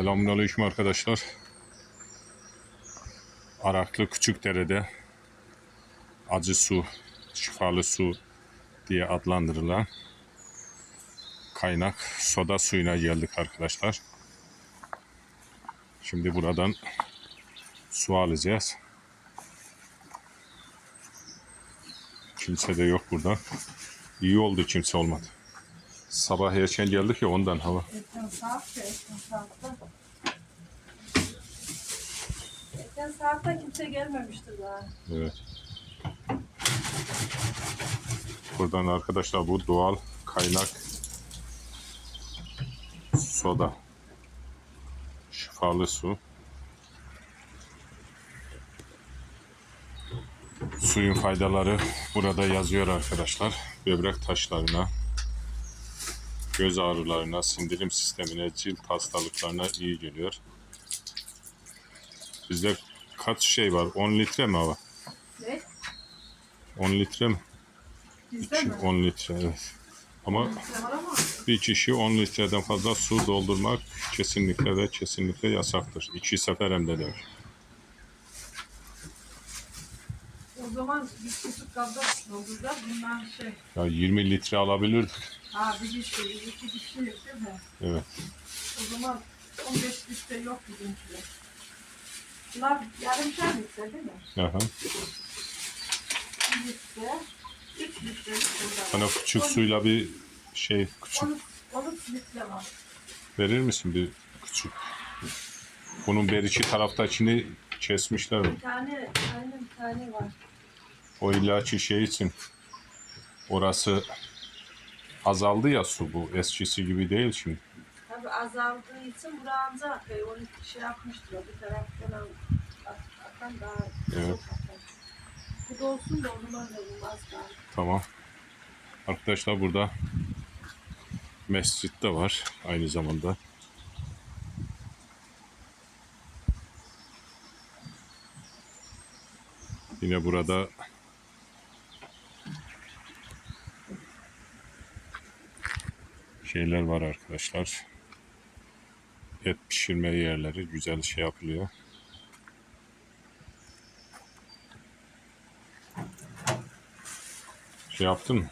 Selamünaleyküm arkadaşlar. Araklı Küçükdere'de acı su, şifalı su diye adlandırılan kaynak soda suyuna geldik arkadaşlar. Şimdi buradan su alacağız. Kimse de yok burada. İyi oldu kimse olmadı. Sabah erken geldik ya ondan hava. Geçen saat de geçen saatte. Geçen saatte kimse gelmemişti daha. Evet. Buradan arkadaşlar bu doğal kaynak soda. Şifalı su. Suyun faydaları burada yazıyor arkadaşlar. Böbrek taşlarına, göz ağrılarına, sindirim sistemine, cilt hastalıklarına iyi geliyor. Bizde kaç şey var? 10 litre mi var? Ne? 10 litre mi? Bizde İki- mi? 10 litre evet. Ama bir kişi 10 litreden fazla su doldurmak kesinlikle ve kesinlikle yasaktır. İki sefer hem de demiş. o zaman bir küçük kabda dolduracağız. Bunlar şey, Ya 20 litre alabilirdik. ha bir dişli, bir iki dişli değil mi? Evet. O zaman 15 litre yok bizimkiler. Bunlar yarım çay litre değil mi? Aha. Bir litre, 3 litre burada. Bana küçük suyla bir şey küçük 13, 13 litre var. verir misin bir küçük? Bunun bir iki taraftakini kesmişler. Bir tane, aynen bir tane var. O ilaçı şey için orası azaldı ya su bu eskisi gibi değil şimdi. Tabii azaldığı için buranca e, onu şey yapmıştır. Bir taraftan atan daha Evet. çok atar. Bu da olsun da o zaman da olmaz daha. Tamam. Arkadaşlar burada mescit de var aynı zamanda. Yine burada şeyler var arkadaşlar. Et pişirme yerleri güzel şey yapılıyor. Şey yaptın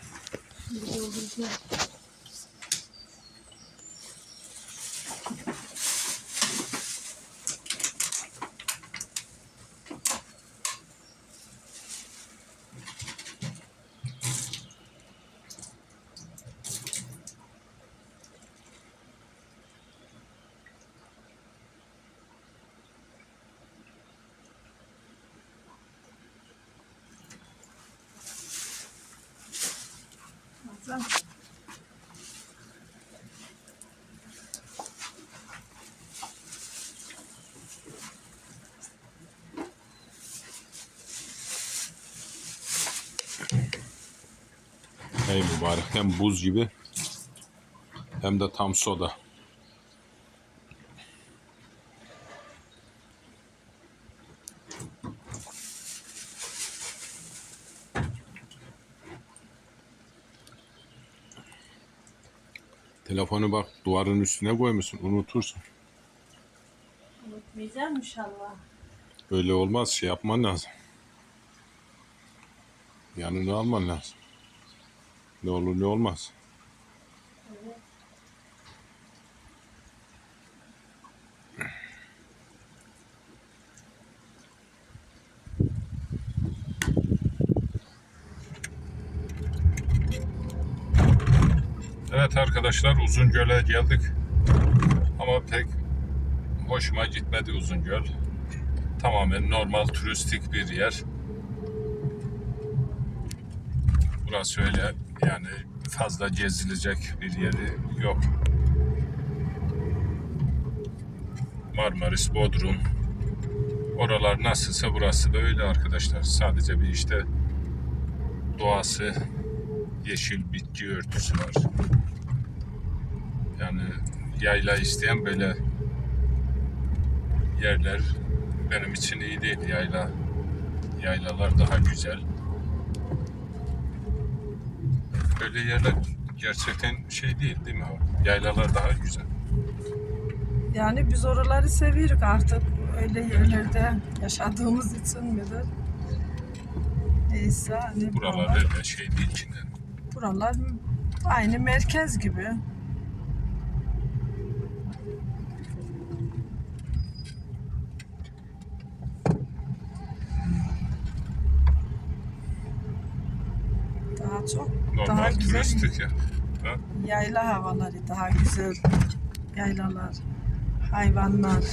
mı? Bir dolduracağım. Hasan, Ey mübarek hem buz gibi hem de tam soda. Telefonu bak duvarın üstüne koymuşsun unutursun. Unutmayacağım inşallah. Öyle olmaz şey yapman lazım. Yanına alman lazım. Ne olur ne olmaz. Evet arkadaşlar Uzungöl'e geldik. Ama pek hoşuma gitmedi Uzungöl. Tamamen normal turistik bir yer. Burası öyle yani fazla gezilecek bir yeri yok. Marmaris, Bodrum. Oralar nasılsa burası da öyle arkadaşlar. Sadece bir işte doğası, yeşil bitki örtüsü var. Yani yayla isteyen böyle yerler benim için iyi değil. Yayla yaylalar daha güzel. Böyle yerler gerçekten şey değil değil mi? Yaylalar daha güzel. Yani biz oraları seviyoruz artık. Öyle yerlerde yaşadığımız için midir? Neyse hani Buralar buralar, öyle şey değil ki. Buralar aynı merkez gibi. Daha çok daha Normal güzel turistik ya. Ha? yayla havaları daha güzel yaylalar, hayvanlar,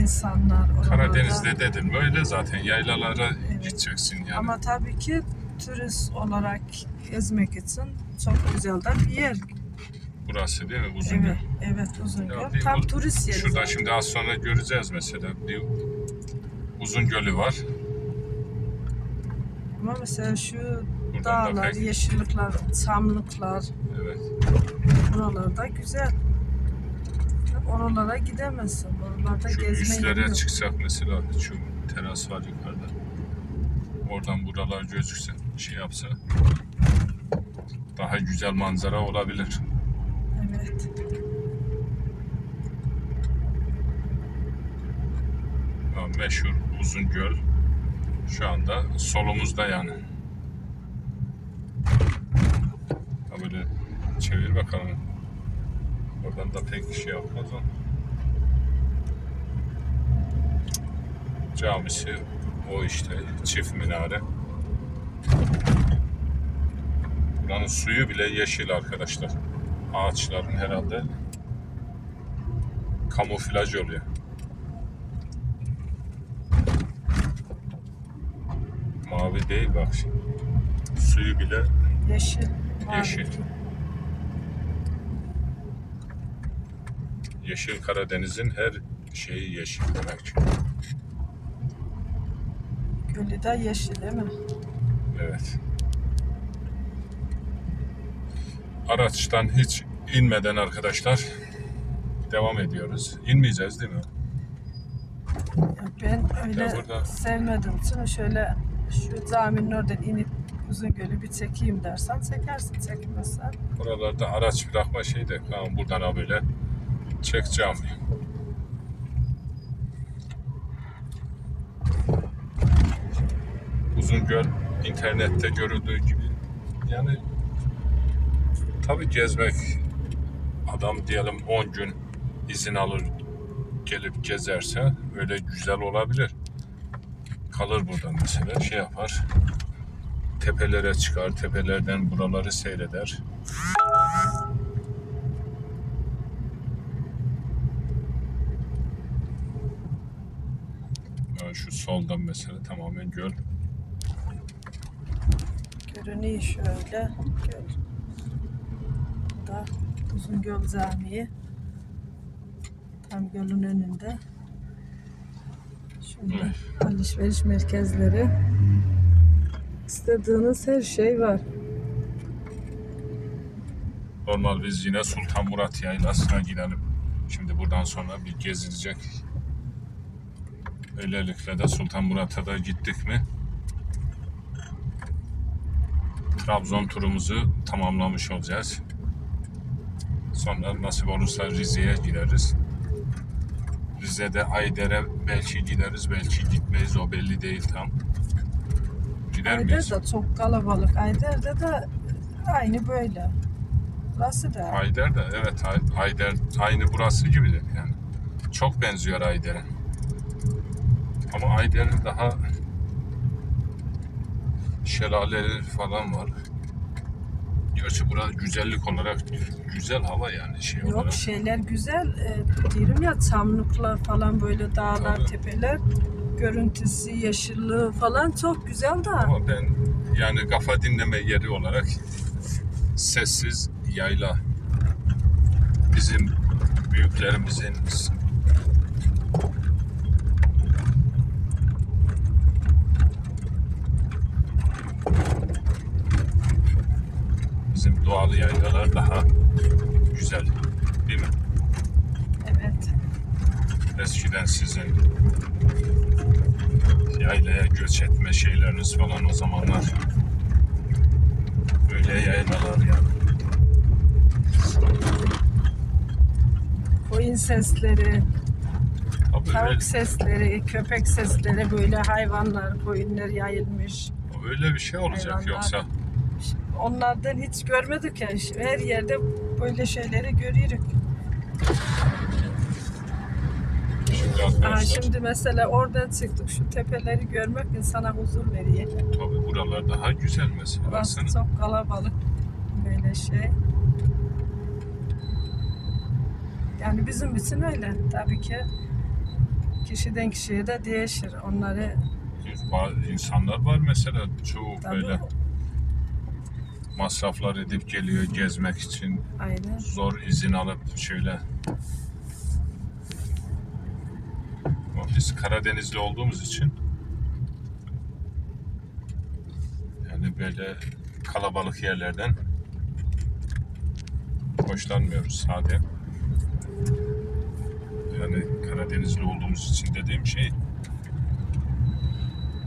insanlar. oralarda. Karadeniz'de dedim böyle zaten yaylalara Evet. gideceksin yani. Ama tabii ki turist olarak gezmek için çok güzel de bir yer. Burası değil mi? Uzun Evet, evet uzun göl. bir Tam bu- turist yeri. Şurada zaten. şimdi az sonra göreceğiz mesela. Bir uzun gölü var. Ama mesela şu Buradan da dağlar, pek yeşillikler, çamlıklar evet. buralarda güzel. Oralara gidemezsin. Oralarda Şu gezme üstlere çıksak mesela şu teras var yukarıda. Oradan buralar gözükse şey yapsa daha güzel manzara olabilir. Evet. Meşhur uzun göl şu anda solumuzda yani. Ha böyle çevir bakalım. Oradan da pek şey yapmaz ama. Camisi o işte çift minare. Buranın suyu bile yeşil arkadaşlar. Ağaçların herhalde kamuflaj oluyor. Mavi değil bak şimdi. Suyu bile Yeşil. Yeşil. Yeşil Karadeniz'in her şeyi yeşil demek. Gölü de yeşil değil mi? Evet. Araçtan hiç inmeden arkadaşlar devam ediyoruz. İnmeyeceğiz değil mi? Ben öyle Ya burada- sevmediğim için şöyle şu caminin oradan inip uzun gölü bir çekeyim dersen çekersin çekmezsen. Buralarda araç bırakma şeyi de tamam buradan ha böyle çekeceğim. Uzun göl internette görüldüğü gibi yani tabi gezmek adam diyelim 10 gün izin alır gelip gezerse öyle güzel olabilir. Kalır burada mesela şey yapar tepelere çıkar tepelerden buraları seyreder. Yani şu soldan mesela tamamen göl. Görünüyor şöyle göl. Bu da uzun göl camii. Tam gölün önünde. Şöyle alışveriş merkezleri. İstediğiniz her şey var. Normal biz yine Sultan Murat Yaylası'na gidelim. Şimdi buradan sonra bir gezilecek. Öylelikle de Sultan Murat'a da gittik mi? Trabzon turumuzu tamamlamış olacağız. Sonra nasip olursa Rize'ye gideriz. Rize'de Ayder'e belki gideriz, belki gitmeyiz. O belli değil tam. Gider Ayder miyiz? de çok kalabalık. Ayder'de de aynı böyle. Burası da. Ayder de evet Ay- Ayder aynı burası gibidir yani. Çok benziyor Ayder'e. Ama Ayder'in daha şelaleleri falan var. Gerçi burada güzellik olarak güzel hava yani şey Yok olarak. şeyler güzel. E, diyorum ya çamlıklar falan böyle dağlar, Tabii. tepeler. Görüntüsü, yeşilliği falan çok güzel de. Ama ben yani kafa dinleme yeri olarak sessiz yayla bizim büyüklerimizin bizim doğal yaylalar daha güzel değil mi? Evet. Eskiden sizin yaylaya göç etme şeyleriniz falan o zamanlar böyle yaylalar yani. Koyun sesleri, Tabii Tavuk öyle, sesleri, köpek sesleri böyle hayvanlar, koyunlar yayılmış. öyle bir şey olacak Hayvanlar. yoksa Onlardan hiç görmedik ya. Her yerde böyle şeyleri görüyoruz. arkadaşlar şimdi mesela oradan çıktık. Şu tepeleri görmek insana huzur veriyor. tabii buralar daha güzel mesela. Burası Baksana. çok kalabalık. Böyle şey. Yani bizim için öyle. Tabii ki kişiden kişiye de değişir. Onları Bazı insanlar var mesela çoğu tabii böyle masraflar edip geliyor gezmek için aynen. zor izin alıp şöyle biz Karadenizli olduğumuz için yani böyle kalabalık yerlerden hoşlanmıyoruz sade. Yani Karadenizli olduğumuz için dediğim şey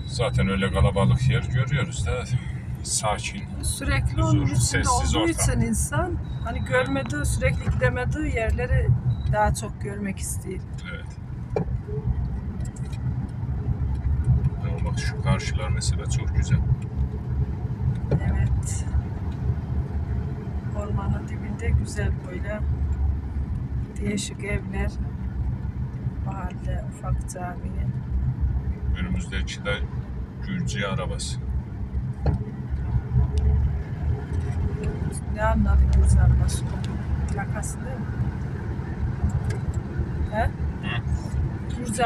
zaten öyle kalabalık yer görüyoruz da sakin. Sürekli Huzur, onun içinde sessiz olduğu ortam. için insan hani görmediği, sürekli gidemediği yerleri daha çok görmek istiyor. Evet. Ama bak şu karşılar mesela çok güzel. Evet. Ormanın dibinde güzel böyle değişik evler. Mahalle, ufak cami. Önümüzdeki de Gürcü arabası. Ne anladın Gürcü arabası? Plakası değil mi? He? Hı? Gürcü.